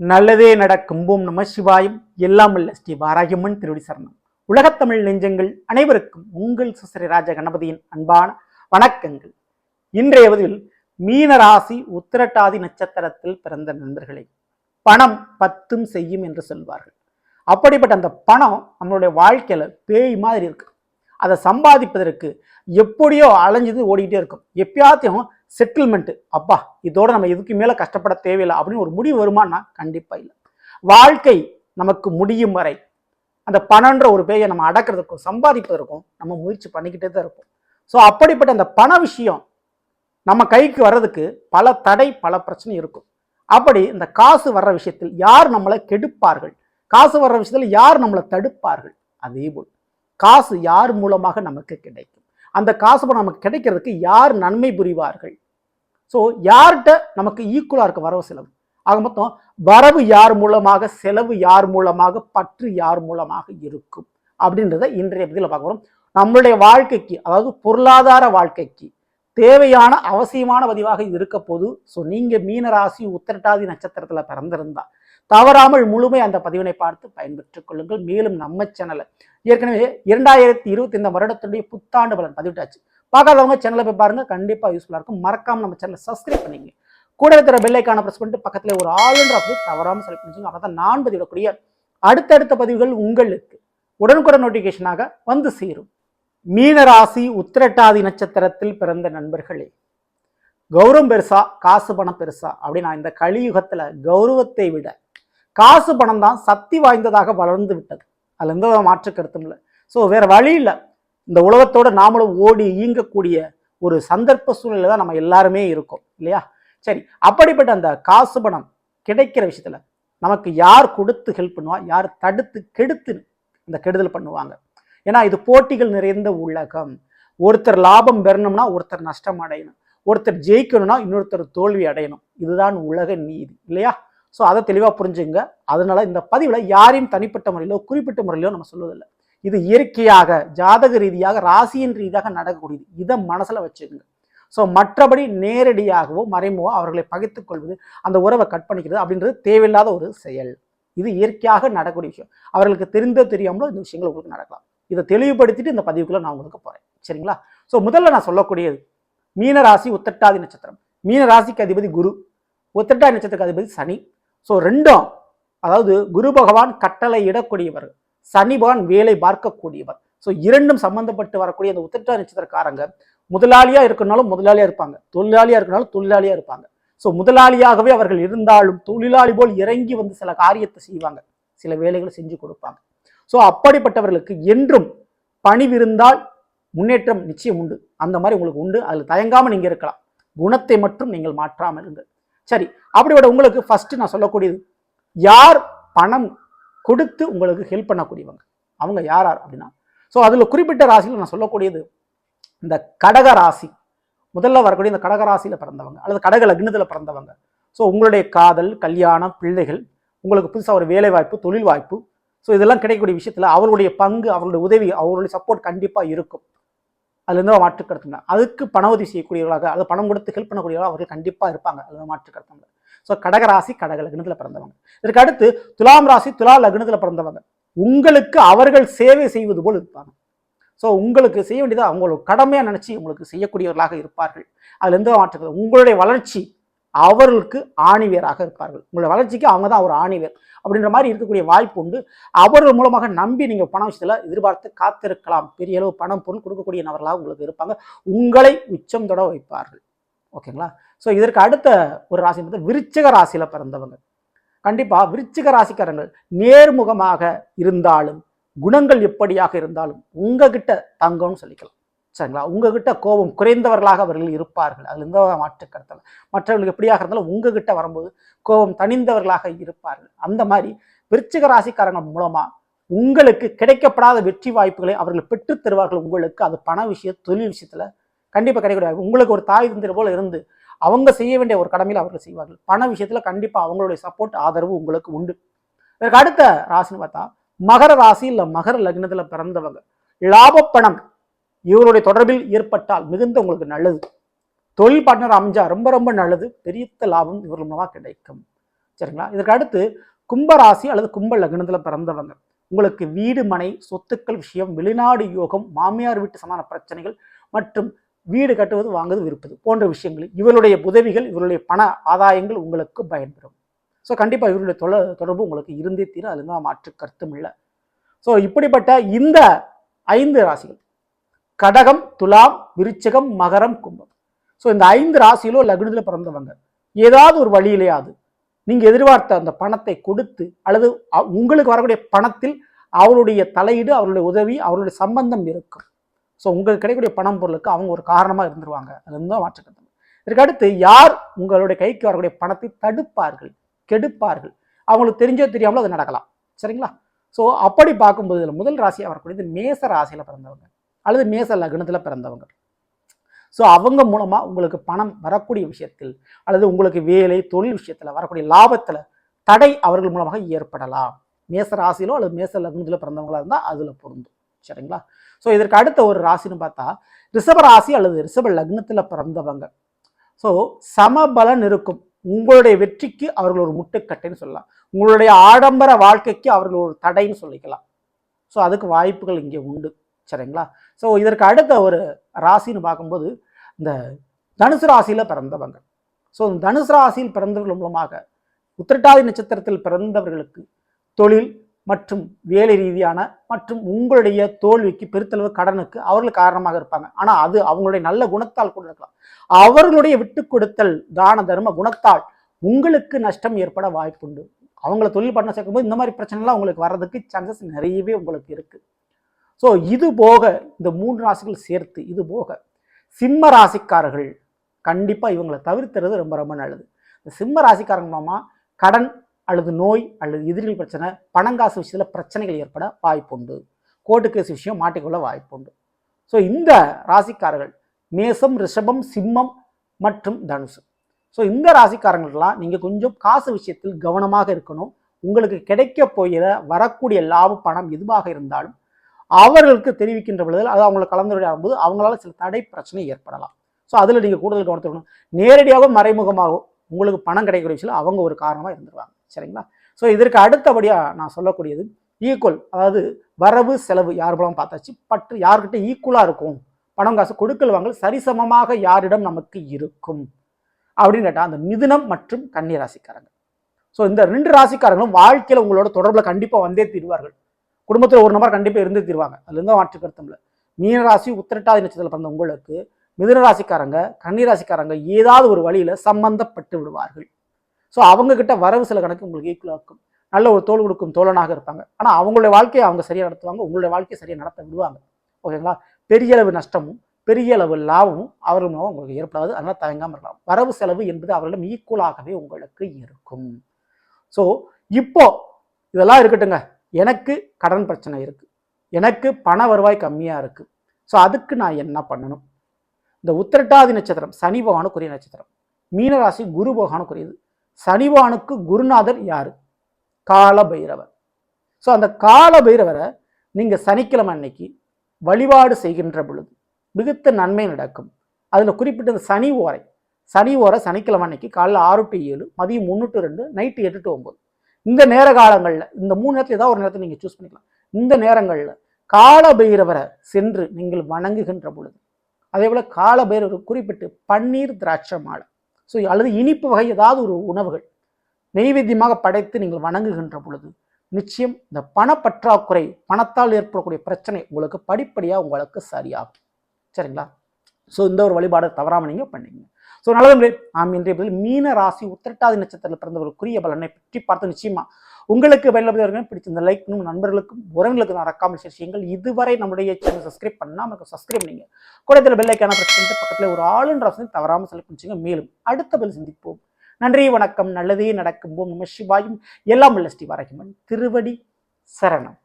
நல்லதே நடக்கும். பூம் நம சிவாயம். எல்லாம் உள்ள ஸ்ரீ வாராகியம்மன் திருவடி சரணம் உலகத்தமிழ் நெஞ்சங்கள் அனைவருக்கும் உங்கள் சுசரி ராஜ கணபதியின் அன்பான வணக்கங்கள். இன்றைய பதிவில் மீனராசி உத்திரட்டாதி நட்சத்திரத்தில் பிறந்த நண்பர்களை பணம் பத்தும் செய்யும் என்று சொல்வார்கள். அப்படிப்பட்ட அந்த பணம் நம்மளுடைய வாழ்க்கையில பேய் மாதிரி இருக்கு. அதை சம்பாதிப்பதற்கு எப்படியோ அலைஞ்சது ஓடிக்கிட்டே இருக்கும். எப்பயாத்தையும் செட்டில்மெண்ட்டு அப்பா இதோட நம்ம இதுக்கு மேலே கஷ்டப்பட தேவையில்லை அப்படின்னு ஒரு முடிவு வருமானா? கண்டிப்பாக இல்லை. வாழ்க்கை நமக்கு முடியும் வரை அந்த பணன்ற ஒரு பேயை நம்ம அடக்கிறதுக்கும் சம்பாதிப்பதற்கும் நம்ம முயற்சி பண்ணிக்கிட்டே தான் இருப்போம். ஸோ அப்படிப்பட்ட அந்த பண விஷயம் நம்ம கைக்கு வர்றதுக்கு பல தடை பல பிரச்சனை இருக்கும். அப்படி இந்த காசு வர்ற விஷயத்தில் யார் நம்மளை கெடுப்பார்கள்? காசு வர்ற விஷயத்தில் யார் நம்மளை தடுப்பார்கள்? அதே போல் காசு யார் மூலமாக நமக்கு கிடைக்கும்? அந்த காசு பணம் நமக்கு கிடைக்கிறதுக்கு யார் நன்மை புரிவார்கள்? ஸோ யார்கிட்ட நமக்கு ஈக்குவலாக இருக்க வரவு செலவு? ஆக மொத்தம் வரவு யார் மூலமாக செலவு யார் மூலமாக பற்று யார் மூலமாக இருக்கும்? அப்படின்றத இன்றைய பதிவில் பார்க்க வரும் நம்மளுடைய வாழ்க்கைக்கு அதாவது பொருளாதார வாழ்க்கைக்கு தேவையான அவசியமான பதிவாக இது இருக்க போது ஸோ நீங்கள் மீனராசி உத்திரட்டாதி நட்சத்திரத்தில் பிறந்திருந்தா தவறாமல் முழுமை அந்த பதிவினை பார்த்து பயன்பெற்றுக் கொள்ளுங்கள். மேலும் நம்ம சேனலை ஏற்கனவே இரண்டாயிரத்தி இருபத்தி இந்த வருடத்துடைய புத்தாண்டு பலன் பதிவிட்டாச்சு. பார்க்காதவங்க சேனலை போய் பாருங்க. கண்டிப்பாக யூஸ்ஃபுல்லாக இருக்கும். மறக்காம நம்ம சேனலை சப்ஸ்கிரைப் பண்ணிங்க கூட இருக்கிற பெல்லைக்கான ப்ரெஸ் பண்ணிட்டு பக்கத்தில் ஒரு ஆளுன்ற அப்படி தவறாமல் செலக்ட் பண்ணிச்சுங்க அப்போ தான் நான் பதிவிடக்கூடிய அடுத்தடுத்த பதிவுகள் உங்களுக்கு உடனுக்குடன் நோட்டிஃபிகேஷனாக வந்து சேரும். மீனராசி உத்திரட்டாதி நட்சத்திரத்தில் பிறந்த நண்பர்களே கௌரவம் பெருசா காசு பணம் பெருசா? அப்படின்னு நான் இந்த கலியுகத்துல கௌரவத்தை விட காசு பணம் தான் சக்தி வாய்ந்ததாக வளர்ந்து விட்டது. அதுல எந்த மாற்று கருத்தும் இல்லை. ஸோ வேற வழி இல்லை. இந்த உலகத்தோட நாமளும் ஓடி இயங்கக்கூடிய ஒரு சந்தர்ப்ப சூழ்நிலை தான் நம்ம எல்லாருமே இருக்கோம் இல்லையா? சரி அப்படிப்பட்ட அந்த காசு பணம் கிடைக்கிற விஷயத்தில் நமக்கு யார் கொடுத்து ஹெல்ப் பண்ணுவா? யார் தடுத்து கெடுத்து இந்த கெடுதல் பண்ணுவாங்க? ஏன்னா இது போட்டிகள் நிறைந்த உலகம். ஒருத்தர் லாபம் பெறணும்னா ஒருத்தர் நஷ்டம் அடையணும். ஒருத்தர் ஜெயிக்கணும்னா இன்னொருத்தர் தோல்வி அடையணும். இதுதான் உலக நீதி இல்லையா? ஸோ அதை தெளிவாக புரிஞ்சுங்க. அதனால இந்த பதிவில் யாரையும் தனிப்பட்ட முறையிலோ குறிப்பிட்ட முறையிலோ நம்ம சொல்வதில்லை. இது இயற்கையாக ஜாதக ரீதியாக ராசியின் ரீதியாக நடக்கக்கூடியது. இதை மனசில் வச்சுக்கோங்க. ஸோ மற்றபடி நேரடியாகவோ மறைமுகவோ அவர்களை பகைத்துக் கொள்வது அந்த உறவை கட் பண்ணிக்கிறது அப்படின்றது தேவையில்லாத ஒரு செயல். இது இயற்கையாக நடக்கக்கூடிய விஷயம். அவர்களுக்கு தெரிந்தோ தெரியாமலோ இந்த விஷயங்கள் உங்களுக்கு நடக்கலாம். இதை தெளிவுபடுத்திட்டு இந்த பதிவுக்குள்ளே நான் உங்களுக்கு போகிறேன் சரிங்களா? ஸோ முதல்ல நான் சொல்லக்கூடியது மீனராசி உத்தட்டாதி நட்சத்திரம். மீனராசிக்கு அதிபதி குரு உத்தட்டாதி நட்சத்திரக்கு அதிபதி சனி. ஸோ ரெண்டும் அதாவது குரு பகவான் கட்டளை இடக்கூடியவர்கள் சனி பகவான் வேலை பார்க்கக்கூடியவர். ஸோ இரண்டும் சம்பந்தப்பட்டு வரக்கூடிய அந்த உத்திரட்டாதி நட்சத்திரக்காரங்க முதலாளியா இருக்கனாலும் முதலாளியா இருப்பாங்க. தொழிலாளியா இருக்கனாலும் தொழிலாளியா இருப்பாங்க. ஸோ முதலாளியாகவே அவர்கள் இருந்தாலும் தொழிலாளி போல் இறங்கி வந்து சில காரியத்தை செய்வாங்க. சில வேலைகளை செஞ்சு கொடுப்பாங்க. ஸோ அப்படிப்பட்டவர்களுக்கு என்றும் பணிவிருந்தால் முன்னேற்றம் நிச்சயம் உண்டு. அந்த மாதிரி உங்களுக்கு உண்டு. அதில் தயங்காமல் நீங்கள் இருக்கலாம். குணத்தை மட்டும் நீங்கள் மாற்றாமல் இருங்கள். சரி அப்படிப்பட்ட உங்களுக்கு ஃபஸ்ட்டு நான் சொல்லக்கூடியது யார் பணம் கொடுத்து உங்களுக்கு ஹெல்ப் பண்ணக்கூடியவங்க. அவங்க யார் யார் அப்படின்னா ஸோ அதில் குறிப்பிட்ட ராசியில் நான் சொல்லக்கூடியது இந்த கடக ராசி. முதல்ல வரக்கூடிய இந்த கடக ராசியில் பிறந்தவங்க அல்லது கடக லக்னத்தில் பிறந்தவங்க. ஸோ உங்களுடைய காதல் கல்யாணம் பிள்ளைகள் உங்களுக்கு புதுசாக ஒரு வேலை வாய்ப்பு தொழில் வாய்ப்பு. ஸோ இதெல்லாம் கிடைக்கக்கூடிய விஷயத்தில் அவருடைய பங்கு அவருடைய உதவி அவருடைய சப்போர்ட் கண்டிப்பாக இருக்கும். அதுலேருந்து மாற்று கருத்துங்க அதுக்கு பண உதவி செய்யக்கூடியவர்களாக அது பணம் கொடுத்து ஹெல்ப் பண்ணக்கூடியவர்களாக அவர்கள் கண்டிப்பாக இருப்பாங்க. அதில் மாற்று கருத்துங்க ஸோ கடகராசி கடக லக்னத்தில் பிறந்தவங்க. இதற்கு அடுத்து துலாம் ராசி துலா லக்னத்தில் பிறந்தவங்க. உங்களுக்கு அவர்கள் சேவை செய்வது போல் இருப்பாங்க. ஸோ உங்களுக்கு செய்ய வேண்டியது அவங்களோட கடமையாக நினச்சி உங்களுக்கு செய்யக்கூடியவர்களாக இருப்பார்கள். அதில் எந்த மாற்று உங்களுடைய வளர்ச்சி அவர்களுக்கு ஆணிவேராக இருப்பார்கள். உங்களுடைய வளர்ச்சிக்கு அவங்க தான் ஒரு ஆணிவேர் அப்படின்ற மாதிரி இருக்கக்கூடிய வாய்ப்பு உண்டு. அவர்கள் மூலமாக நம்பி நீங்கள் பண விஷயத்தில் எதிர்பார்த்து காத்திருக்கலாம். பெரிய அளவு பணம் பொருள் கொடுக்கக்கூடிய நபர்களாக உங்களுக்கு இருப்பாங்க. உங்களை உச்சம் தொட வைப்பார்கள். ஓகேங்களா? ஸோ இதற்கு அடுத்த ஒரு ராசி வந்து விருச்சிக ராசியில் பிறந்தவங்க. கண்டிப்பாக விருச்சிக ராசிக்காரங்கள் நேர்முகமாக இருந்தாலும் குணங்கள் எப்படியாக இருந்தாலும் உங்ககிட்ட தங்கம்னு சொல்லிக்கலாம். சரிங்களா? உங்ககிட்ட கோபம் குறைந்தவர்களாக அவர்கள் இருப்பார்கள். அதில் எந்த மாற்று கருத்தல மற்றவர்கள் எப்படியாக இருந்தாலும் உங்ககிட்ட வரும்போது கோபம் தனிந்தவர்களாக இருப்பார்கள். அந்த மாதிரி விருச்சிக ராசிக்காரங்கள் மூலமாக உங்களுக்கு கிடைக்கப்படாத வெற்றி வாய்ப்புகளை அவர்கள் பெற்றுத் தருவார்கள். உங்களுக்கு அது பண விஷயம் தொழில் விஷயத்தில் கண்டிப்பாக கிடைக்கூடாது உங்களுக்கு ஒரு தாய் தந்திர போல் இருந்து அவங்க செய்ய வேண்டிய ஒரு கடமையில் அவர்கள் செய்வார்கள். பண விஷயத்தில் கண்டிப்பாக அவங்களுடைய சப்போர்ட் ஆதரவு உங்களுக்கு உண்டு. இதற்கு அடுத்த ராசின்னு பார்த்தா மகர ராசி இல்லை மகர லக்னத்தில் பிறந்தவங்க. லாபப்பணம் இவருடைய தொடர்பில் ஏற்பட்டால் மிகுந்த உங்களுக்கு நல்லது. தொழில் பார்ட்னர் அமைஞ்சா ரொம்ப ரொம்ப நல்லது. பெரிய லாபம் இவர் மூலமாக கிடைக்கும். சரிங்களா? இதற்கு அடுத்து கும்பராசி அல்லது கும்ப லக்னத்தில் பிறந்தவங்க. உங்களுக்கு வீடு மனை சொத்துக்கள் விஷயம் வெளிநாடு யோகம் மாமியார் வீட்டு சமான பிரச்சனைகள் மற்றும் வீடு கட்டுவது வாங்குவது விற்பது போன்ற விஷயங்கள் இவருடைய உதவிகள் இவருடைய பண ஆதாயங்கள் உங்களுக்கு பயன்பெறும். ஸோ கண்டிப்பாக இவருடைய தொலை தொடர்பு உங்களுக்கு இருந்தே தீர அதுல தான் மாற்று கருத்தும் இல்லை. ஸோ இப்படிப்பட்ட இந்த ஐந்து ராசிகள் கடகம் துலாம் விருச்சகம் மகரம் கும்பம். ஸோ இந்த ஐந்து ராசியிலோ லக்னத்தில் பிறந்தவங்க ஏதாவது ஒரு வழியிலேயாவது நீங்கள் எதிர்பார்த்த அந்த பணத்தை கொடுத்து அல்லது உங்களுக்கு வரக்கூடிய பணத்தில் அவருடைய தலையீடு அவருடைய உதவி அவருடைய சம்பந்தம் இருக்கும். ஸோ உங்களுக்கு கிடைக்கக்கூடிய பணம் பொருளுக்கு அவங்க ஒரு காரணமாக இருந்துருவாங்க. அதுதான் மாற்றுக்கிறது இதற்கு அடுத்து யார் உங்களுடைய கைக்கு வரக்கூடிய பணத்தை தடுப்பார்கள் கெடுப்பார்கள்? அவங்களுக்கு தெரிஞ்சோ தெரியாமலோ அது நடக்கலாம். சரிங்களா? ஸோ அப்படி பார்க்கும்போது இதில் முதல் ராசியாக வரக்கூடியது மேச ராசியில் பிறந்தவங்க அல்லது மேச லக்னத்தில் பிறந்தவங்க. ஸோ அவங்க மூலமாக உங்களுக்கு பணம் வரக்கூடிய விஷயத்தில் அல்லது உங்களுக்கு வேலை தொழில் விஷயத்தில் வரக்கூடிய லாபத்தில் தடை அவர்கள் மூலமாக ஏற்படலாம். மேச ராசியிலோ அல்லது மேச லக்னத்தில் பிறந்தவங்களாக இருந்தால் அதில் பொருந்தும். சரிங்களா? ஸோ இதற்கு அடுத்த ஒரு ராசின்னு பார்த்தா ரிஷப ராசி அல்லது ரிஷப லக்னத்தில் பிறந்தவங்க. ஸோ சமபலன் இருக்கும். உங்களுடைய வெற்றிக்கு அவர்கள் ஒரு முட்டுக்கட்டைன்னு சொல்லலாம். உங்களுடைய ஆடம்பர வாழ்க்கைக்கு அவர்கள் ஒரு தடைன்னு சொல்லிக்கலாம். ஸோ அதுக்கு வாய்ப்புகள் இங்கே உண்டு. சரிங்களா? ஸோ இதற்கு அடுத்த ஒரு ராசின்னு பார்க்கும்போது இந்த தனுசு ராசியில் பிறந்தவங்க. ஸோ தனுசு ராசியில் பிறந்தவர்கள் மூலமாக உத்திரட்டாதி நட்சத்திரத்தில் பிறந்தவர்களுக்கு தொழில் மற்றும் வேலை ரீதியான மற்றும் உங்களுடைய தோல்விக்கு பெருத்தளவு கடனுக்கு அவர்கள் காரணமாக இருப்பாங்க. ஆனால் அது அவங்களுடைய நல்ல குணத்தால் கூட இருக்கலாம். அவர்களுடைய விட்டு கொடுத்தல் தான தர்ம குணத்தால் உங்களுக்கு நஷ்டம் ஏற்பட வாய்ப்புண்டு. அவங்கள தொழில் பண்ண சேர்க்கும்போது இந்த மாதிரி பிரச்சனைலாம் உங்களுக்கு வர்றதுக்கு சான்சஸ் நிறையவே உங்களுக்கு இருக்குது ஸோ இது போக இந்த மூன்று ராசிகள் சேர்த்து இது போக சிம்ம ராசிக்காரர்கள் கண்டிப்பாக இவங்களை தவிர்த்துறது ரொம்ப ரொம்ப நல்லது. இந்த சிம்ம ராசிக்காரங்க மூலமாக கடன் அல்லது நோய் அல்லது எதிரிகள் பிரச்சனை பணங்காசு விஷயத்தில் பிரச்சனைகள் ஏற்பட வாய்ப்புண்டு. கோர்ட்டு கேஸ் விஷயம் மாட்டிக்கொள்ள வாய்ப்புண்டு. ஸோ இந்த ராசிக்காரர்கள் மேசம் ரிஷபம் சிம்மம் மற்றும் தனுசு. ஸோ இந்த ராசிக்காரங்களுக்கெல்லாம் நீங்கள் கொஞ்சம் காசு விஷயத்தில் கவனமாக இருக்கணும். உங்களுக்கு கிடைக்க போகிற வரக்கூடிய லாப பணம் எதுவாக இருந்தாலும் அவர்களுக்கு தெரிவிக்கின்ற பொழுது அது அவங்களை கலந்துரையாடும் போது அவங்களால சில தடை பிரச்சனை ஏற்படலாம். ஸோ அதில் நீங்கள் கூடுதல் கவனத்தை நேரடியாகவும் மறைமுகமாகவும் உங்களுக்கு பணம் கிடைக்கிற விஷயம் அவங்க ஒரு காரணமாக இருந்துருவாங்க. சரிங்களா? ஸோ இதற்கு அடுத்தபடியாக நான் சொல்லக்கூடியது ஈக்குவல் அதாவது வரவு செலவு யார் மூலம் பார்த்தாச்சு? பற்று யார்கிட்ட ஈக்குவலாக இருக்கும்? பணம் காசு கொடுக்கல் வாங்கல் சரிசமமாக யாரிடம் நமக்கு இருக்கும்? அப்படின்னு கேட்டால் அந்த மிதுனம் மற்றும் கன்னி ராசிக்காரங்க. ஸோ இந்த ரெண்டு ராசிக்காரங்களும் வாழ்க்கையில் உங்களோட தொடர்பில் கண்டிப்பாக வந்தே தீர்வார்கள். குடும்பத்தில் ஒரு நபர் கண்டிப்பாக இருந்தே தீர்வாங்க. அதுலேருந்து மாற்று கருத்தம் இல்லை. மீன ராசி உத்திரட்டாதி நட்சத்திரத்தில் பிறந்த உங்களுக்கு மிதுன ராசிக்காரங்க கன்னி ராசிக்காரங்க ஏதாவது ஒரு வழியில் சம்பந்தப்பட்டு விடுவார்கள். ஸோ அவங்கக்கிட்ட வரவு சில கணக்கு உங்களுக்கு ஈக்குவலாக இருக்கும். நல்ல ஒரு தோல் கொடுக்கும் தோழனாக இருப்பாங்க. ஆனால் அவங்களுடைய வாழ்க்கையை அவங்க சரியாக நடத்துவாங்க. உங்களுடைய வாழ்க்கையை சரியாக நடத்த விடுவாங்க. ஓகேங்களா? பெரிய அளவு நஷ்டமும் பெரிய அளவு லாபமும் அவர்கள் மூலம் உங்களுக்கு ஏற்படாது. அதனால் தயங்காமல் இருக்கலாம். வரவு செலவு என்பது அவர்களிடம் ஈக்குவலாகவே உங்களுக்கு இருக்கும். ஸோ இப்போ இதெல்லாம் இருக்கட்டுங்க எனக்கு கடன் பிரச்சனை இருக்குது எனக்கு பண வருவாய் கம்மியாக இருக்குது ஸோ அதுக்கு நான் என்ன பண்ணணும்? இந்த உத்திரட்டாதி நட்சத்திரம் சனி பகவானுக்குரிய நட்சத்திரம். மீனராசி குரு பகவானுக்குரியது. சனிவானுக்கு குருநாதர் யார்? கால பைரவர் ஸோ அந்த கால பைரவரை நீங்கள் சனிக்கிழமை அன்னைக்கு வழிபாடு செய்கின்ற பொழுது மிகுத்த நன்மை நடக்கும். அதில் குறிப்பிட்ட சனி ஓரை. சனி ஓரை சனிக்கிழமை அன்னைக்கு காலைல ஆறு டு ஏழு மதியம் ஒன்று டு ரெண்டு நைட்டு எட்டு டு ஒம்பது இந்த நேர காலங்களில் இந்த மூணு நேரத்தில் ஏதாவது ஒரு நேரத்தை நீங்கள் சூஸ் பண்ணிக்கலாம். இந்த நேரங்களில் கால பைரவரை சென்று நீங்கள் வணங்குகின்ற பொழுது அதே போல் கால பைரவர் குறிப்பிட்டு பன்னீர் திராட்சை மாலை. ஸோ அல்லது இனிப்பு வகை ஏதாவது ஒரு உணவுகள் நெய்வேத்தியமாக படைத்து நீங்கள் வணங்குகின்ற பொழுது நிச்சயம் இந்த பணப்பற்றாக்குறை பணத்தால் ஏற்படக்கூடிய பிரச்சனை உங்களுக்கு படிப்படியாக உங்களுக்கு சரியாகும். சரிங்களா? ஸோ இந்த ஒரு வழிபாடு தவறாமல் நீங்கள் பண்ணீங்க ஸோ நல்லது நாம் இன்றைய பதில் மீன ராசி உத்திரட்டாதி நட்சத்திரத்தில் பிறந்தவர்களுக்குரிய பலனை பற்றி பார்த்து நிச்சயமா உங்களுக்கு பயன்படுத்தவர்கள் பிடிச்ச இந்த லைக் நண்பர்களுக்கும் உறவுகளுக்கும் மறக்காமல் விஷயங்கள் செய்யுங்கள். இதுவரை நம்முடைய சேனல் சப்ஸ்கிரைப் பண்ணாமல் சப்ஸ்கிரைப் பண்ணிங்க. கூடத்தில் இதில் பெல்லைக்கான பிரச்சனை பக்கத்தில் ஒரு ஆளுன்ற வசதி தவறாமல் செலக்ட் பண்ணிச்சுங்க. மேலும் அடுத்த பதில் சந்திப்போம். நன்றி வணக்கம் நல்லதே நடக்கும். ஓம் நம சிவாயும். எல்லாம் உள்ள ஸ்ரீ திருவடி சரணம்.